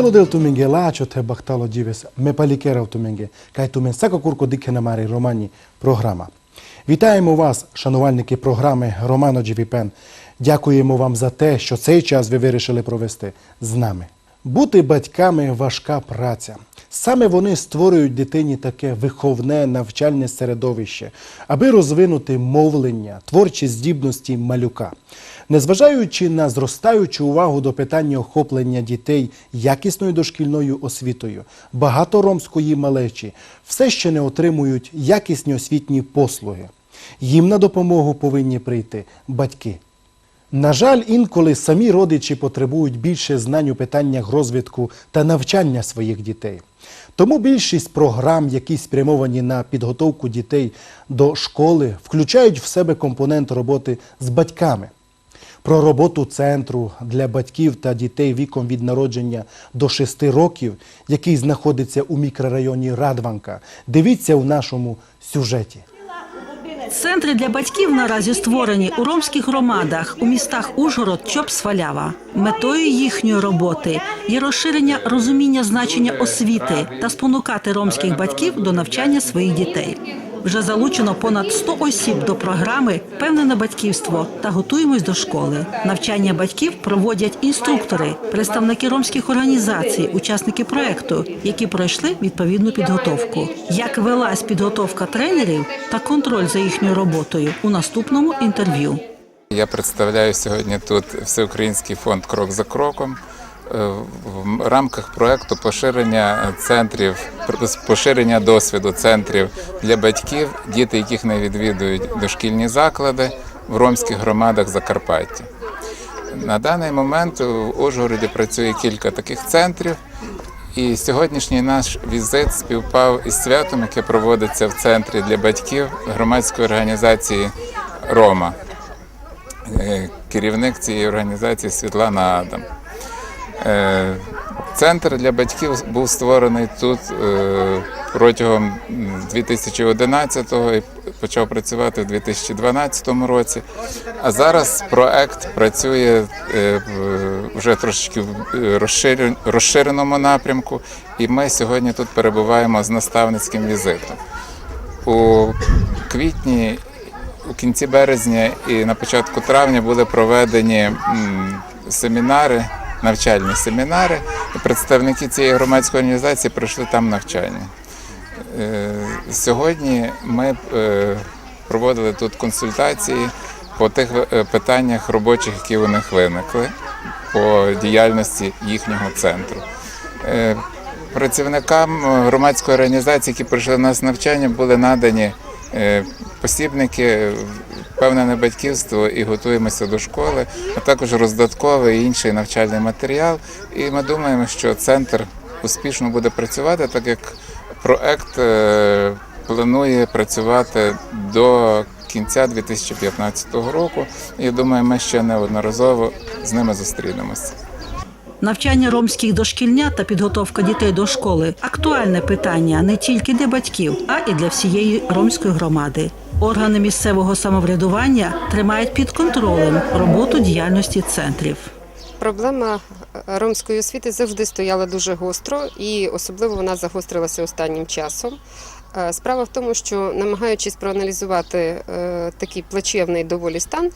Delo del tumenge lacio te baktalo dives me palikera tumenge, кай тумен сако курко дике на марі романі програма. Вітаємо вас, шанувальники програми Романо Джівіпен. Дякуємо вам за те, що цей час ви вирішили провести з нами. Бути батьками важка праця. Саме вони створюють дитині таке виховне навчальне середовище, аби розвинути мовлення, творчі здібності малюка. Незважаючи на зростаючу увагу до питання охоплення дітей якісною дошкільною освітою, багато ромської малечі все ще не отримують якісні освітні послуги. Їм на допомогу повинні прийти батьки. На жаль, інколи самі родичі потребують більше знань у питаннях розвитку та навчання своїх дітей. Тому більшість програм, які спрямовані на підготовку дітей до школи, включають в себе компонент роботи з батьками. Про роботу центру для батьків та дітей віком від народження до 6 років, який знаходиться у мікрорайоні Радванка, дивіться у нашому сюжеті. Центри для батьків наразі створені у ромських громадах у містах Ужгород, Чоп, Свалява. Метою їхньої роботи є розширення розуміння значення освіти та спонукати ромських батьків до навчання своїх дітей. Вже залучено понад 100 осіб до програми Певне батьківство та готуємось до школи. Навчання батьків проводять інструктори, представники ромських організацій, учасники проекту, які пройшли відповідну підготовку. Як велась підготовка тренерів та контроль за їхньою роботою у наступному інтерв'ю. Я представляю сьогодні тут Всеукраїнський фонд Крок за кроком в рамках проекту поширення центрів, поширення досвіду центрів для батьків, діти, яких не відвідують дошкільні заклади в ромських громадах Закарпаття. На даний момент в Ужгороді працює кілька таких центрів. І сьогоднішній наш візит співпав із святом, яке проводиться в центрі для батьків громадської організації Рома. Е, Керівник цієї організації Світлана Адам. Е, Центр для батьків був створений тут е, протягом 2011-го і почав працювати в 2012 році. А зараз проект працює е, вже трошечки в розширеному напрямку, і ми сьогодні тут перебуваємо з наставницьким візитом. У квітні, у кінці березня і на початку травня були проведені семінари, навчальні семінари, і представники цієї громадської організації пройшли там навчання. Е, Сьогодні ми е, проводили тут консультації по тих е, питаннях робочих, які у них виникли по діяльності їхнього центру. Працівникам громадської організації, які прийшли до нас навчання, були надані посібники, певне батьківство і готуємося до школи, а також роздатковий і інший навчальний матеріал. І ми думаємо, що центр успішно буде працювати, так як проект е, планує працювати до кінця 2015 року. І думаю, ми ще неодноразово з ними зустрінемося. Навчання ромських дошкільнят та підготовка дітей до школи актуальне питання не тільки для батьків, а і для всієї ромської громади. Органи місцевого самоврядування тримають під контролем роботу діяльності центрів. Проблема е, ромської освіти завжди стояла дуже гостро, і особливо вона загострилася останнім часом. Е, Справа в тому, що намагаючись проаналізувати е, такий плачевний доволі стан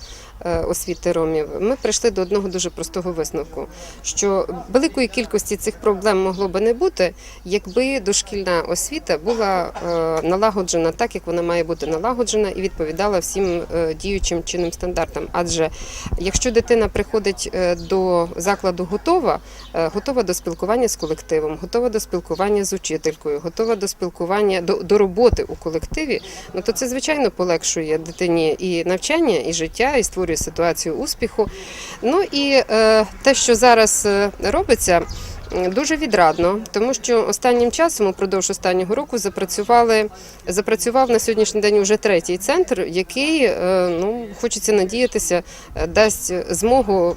освіти ромів, ми прийшли до одного дуже простого висновку: що великої кількості цих проблем могло би не бути, якби дошкільна освіта була е, налагоджена так, як вона має бути налагоджена, і відповідала всім е, діючим чинним стандартам. Адже якщо дитина приходить е, до закладу готова, е, готова до спілкування з колективом, готова до спілкування з учителькою, готова до спілкування до, до роботи у колективі, ну то це звичайно полегшує дитині і навчання, і життя, і створює ситуацію успіху. Ну і е, те, що зараз е, робиться. Дуже відрадно, тому що останнім часом, упродовж останнього року, запрацювали запрацював на сьогоднішній день уже третій центр, який е, ну хочеться надіятися, е, дасть змогу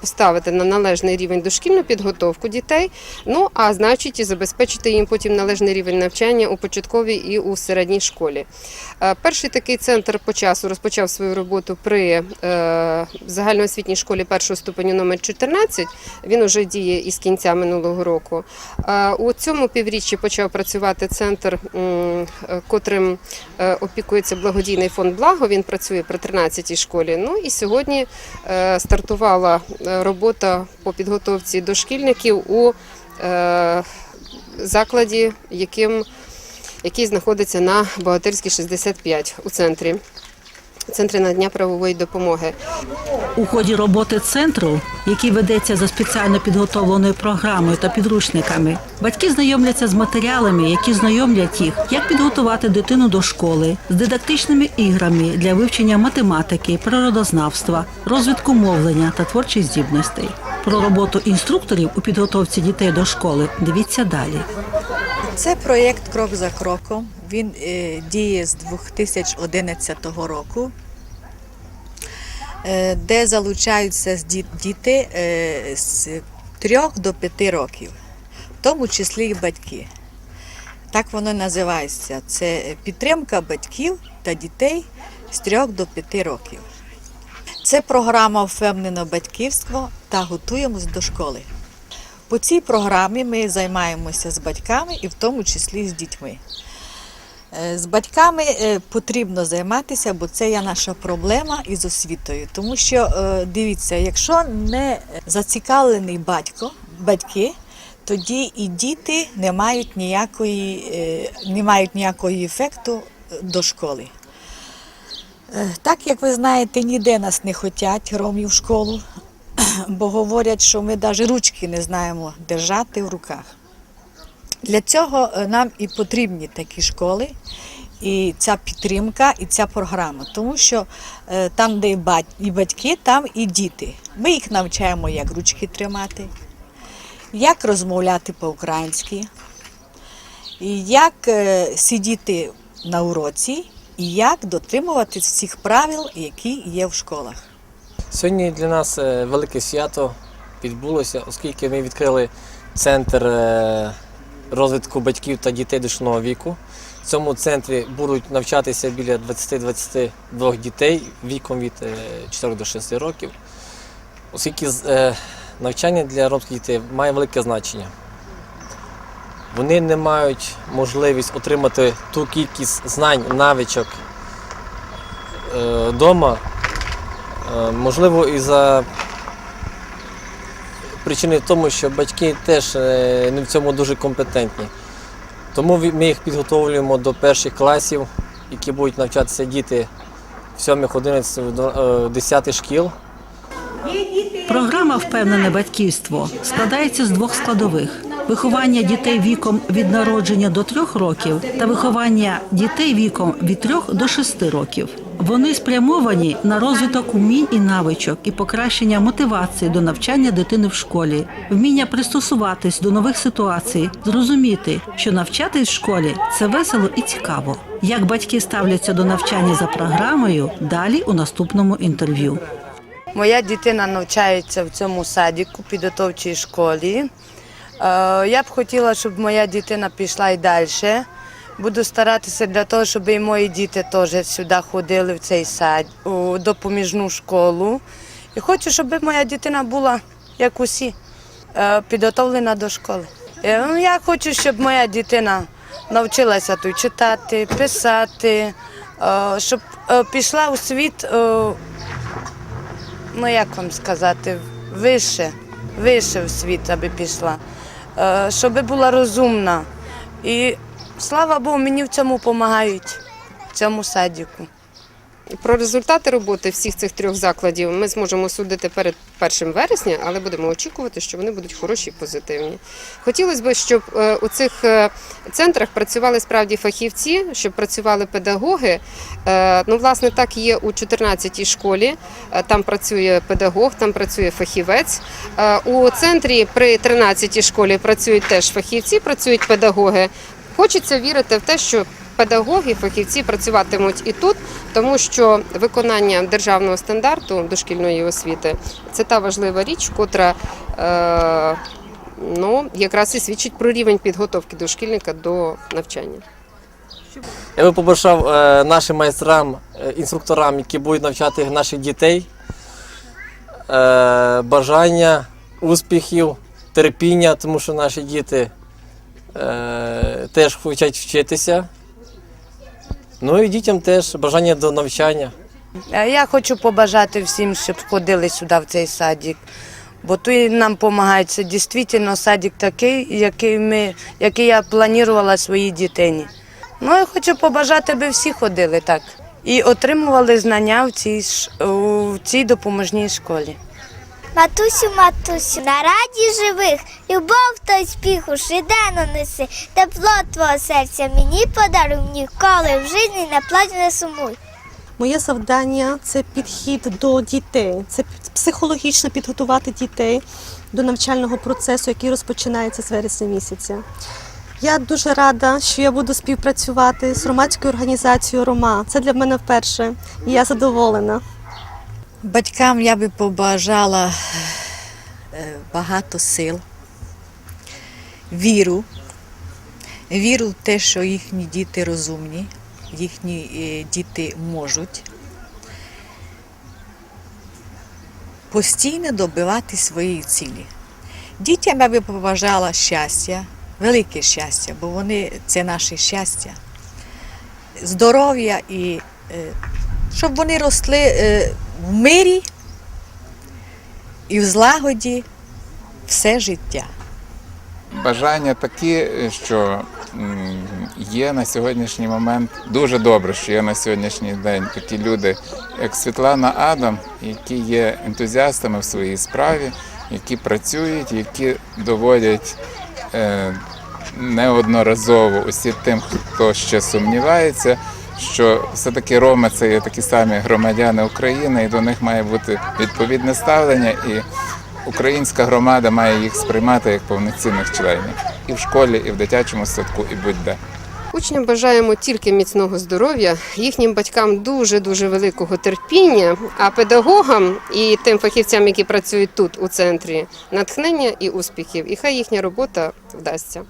поставити на належний рівень дошкільну підготовку дітей. Ну а значить і забезпечити їм потім належний рівень навчання у початковій і у середній школі. Е, Перший такий центр по часу розпочав свою роботу при загальноосвітній школі першого ступеню номер 14. Він уже діє із кінця минулого року. У цьому півріччі почав працювати центр, е, котрим е, опікується благодійний фонд Благо. Він працює при 13-й школі. Ну і сьогодні е, стартувала робота по підготовці дошкільників у закладі, яким, який знаходиться на Богатирській 65 у центрі. Центрі надання правової допомоги. У ході роботи центру, який ведеться за спеціально підготовленою програмою та підручниками, батьки знайомляться з матеріалами, які знайомлять їх, як підготувати дитину до школи, з дидактичними іграми для вивчення математики, природознавства, розвитку мовлення та творчих здібностей. Про роботу інструкторів у підготовці дітей до школи дивіться далі. Це проєкт Крок за кроком. Він е, діє з 2011 року, е, де залучаються діти е, з 3 до 5 років, в тому числі і батьки. Так воно називається. Це підтримка батьків та дітей з 3 до 5 років. Це програма Впевнено батьківство та готуємось до школи. По цій програмі ми займаємося з батьками і в тому числі з дітьми. Е, З батьками е, потрібно займатися, бо це є наша проблема із освітою. Тому що е, дивіться, якщо не зацікавлений батько, батьки, тоді і діти не мають ніякої, не мають ніякого ефекту до школи. Так як ви знаєте, ніде нас не хочуть ромів в школу, бо говорять, що ми навіть ручки не знаємо держати в руках. Для цього е, нам і потрібні такі школи, і ця підтримка, і ця програма. Тому що е, там, де і батьки, там і діти. Ми їх навчаємо, як ручки тримати, як розмовляти по-українськи, як е, сидіти на уроці, і як дотримуватись всіх правил, які є в школах. Сьогодні для нас велике свято відбулося, оскільки ми відкрили центр розвитку батьків та дітей дошкільного віку. В цьому центрі будуть навчатися біля 20-22 дітей віком від е, 4 до 6 років, оскільки е, навчання для ромських дітей має велике значення. Вони не мають можливість отримати ту кількість знань, навичок вдома, Е, Можливо, і за причини в тому, що батьки теж е, не в цьому дуже компетентні. Тому ми їх підготовлюємо до перших класів, які будуть навчатися діти в 7, 11, е, 10 шкіл. Програма Впевнене батьківство складається з двох складових: виховання дітей віком від народження до трьох років та виховання дітей віком від трьох до шести років. Вони спрямовані на розвиток умінь і навичок і покращення мотивації до навчання дитини в школі, вміння пристосуватись до нових ситуацій, зрозуміти, що навчатись в школі це весело і цікаво. Як батьки ставляться до навчання за програмою, далі у наступному інтерв'ю. Моя дитина навчається в цьому садіку, підготовчій школі. Е, Я б хотіла, щоб моя дитина пішла і далі. Буду старатися для того, щоб і мої діти теж сюди ходили в цей сад, у допоміжну школу. І хочу, щоб моя дитина була, як усі, е, підготовлена до школи. Е, ну, Я хочу, щоб моя дитина навчилася тут читати, писати, е, щоб пішла у світ. ну як вам сказати, вище, вище в світ, аби пішла, щоб була розумна. І слава Богу, мені в цьому допомагають, в цьому садіку. Про результати роботи всіх цих трьох закладів ми зможемо судити перед 1 вересня, але будемо очікувати, що вони будуть хороші і позитивні. Хотілося б, щоб е, у цих е, центрах працювали справді фахівці, щоб працювали педагоги. Е, Ну, власне, так є у 14-й школі. Там працює педагог, там працює фахівець. У центрі при 13-й школі працюють теж фахівці, працюють педагоги. Хочеться вірити в те, що педагоги, фахівці працюватимуть і тут, тому що виконання державного стандарту дошкільної освіти це та важлива річ, котра е, ну, якраз і свідчить про рівень підготовки дошкільника до навчання. Я би побажав е, нашим майстрам, е, інструкторам, які будуть навчати наших дітей, е, бажання, успіхів терпіння, тому що наші діти е, теж хочуть вчитися. Ну і дітям теж бажання до навчання. Я хочу побажати всім, щоб ходили сюди в цей садик. Бо тут нам допомагають. Це дійсно садик такий, який, ми, який я планувала своїй дитині. Ну, я хочу побажати, аби всі ходили так. І отримували знання в цій, у цій допоможній школі. Матусю, матусю, на раді живих, любов та й спіху шидено неси, тепло твого серця мені подаруй, ніколи в житті не плач не сумуй. Моє завдання це підхід до дітей, це психологічно підготувати дітей до навчального процесу, який розпочинається з вересня місяця. Я дуже рада, що я буду співпрацювати з громадською організацією Рома. Це для мене вперше, і я задоволена. Батькам я би побажала е, багато сил, віру, віру в те, що їхні діти розумні, їхні е, діти можуть. Постійно добивати своєї цілі. Дітям я би побажала щастя, велике щастя, бо вони це наше щастя, здоров'я і е, щоб вони росли в мирі і в злагоді все життя. Бажання такі, що є на сьогоднішній момент дуже добре, що є на сьогоднішній день такі люди, як Світлана Адам, які є ентузіастами в своїй справі, які працюють, які доводять е, неодноразово усі тим, хто ще сумнівається, що все-таки роми це є такі самі громадяни України, і до них має бути відповідне ставлення. І Українська громада має їх сприймати як повноцінних членів і в школі, і в дитячому садку, і будь-де. Учням бажаємо тільки міцного здоров'я, їхнім батькам дуже дуже великого терпіння, а педагогам і тим фахівцям, які працюють тут у центрі, натхнення і успіхів. І хай їхня робота вдасться.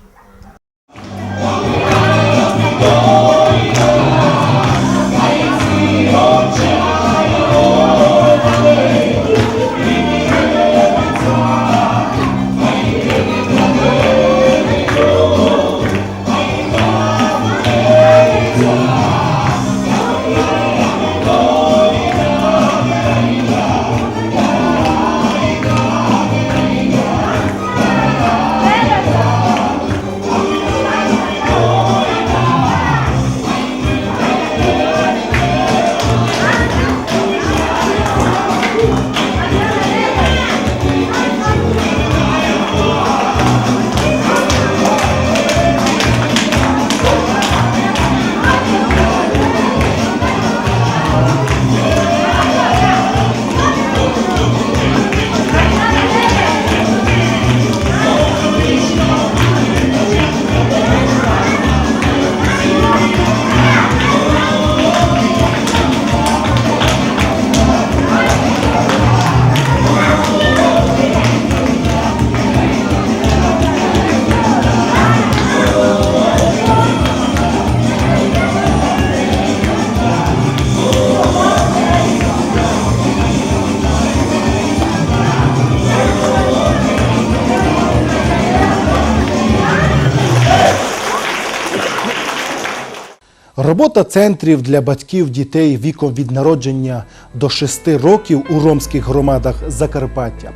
Робота центрів для батьків дітей віком від народження до 6 років у ромських громадах Закарпаття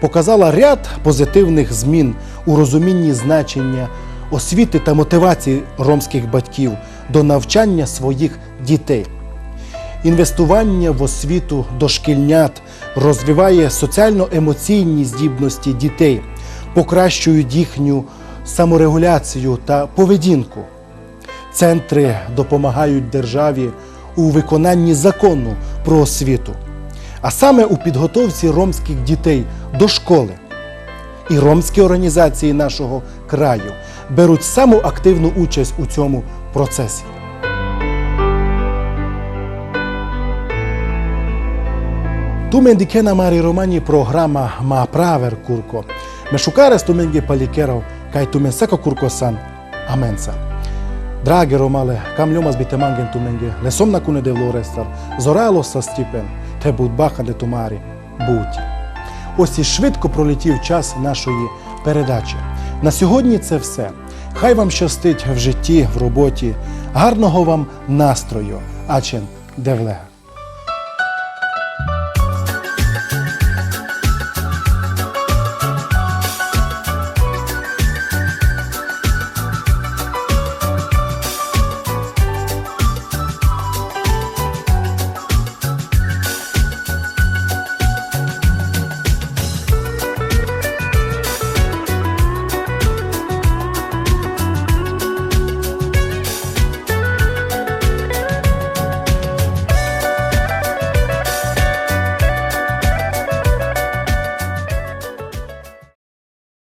показала ряд позитивних змін у розумінні значення освіти та мотивації ромських батьків до навчання своїх дітей. Інвестування в освіту дошкільнят розвиває соціально-емоційні здібності дітей, покращують їхню саморегуляцію та поведінку. Центри допомагають державі у виконанні закону про освіту, а саме у підготовці ромських дітей до школи. І ромські організації нашого краю беруть саму активну участь у цьому процесі. Tumen dikena mari romani programa ma praver kurko. Me kai tumen sako kurko san. Amensa. Drage romale, kam bi te mangen tumenge, le somna kune de vlorestar, зорало sa стіпен, те будбаха де тумарі, буті. Ось і швидко пролетів час нашої передачі. На сьогодні це все. Хай вам щастить в житті, в роботі. Гарного вам настрою. ачен девлега.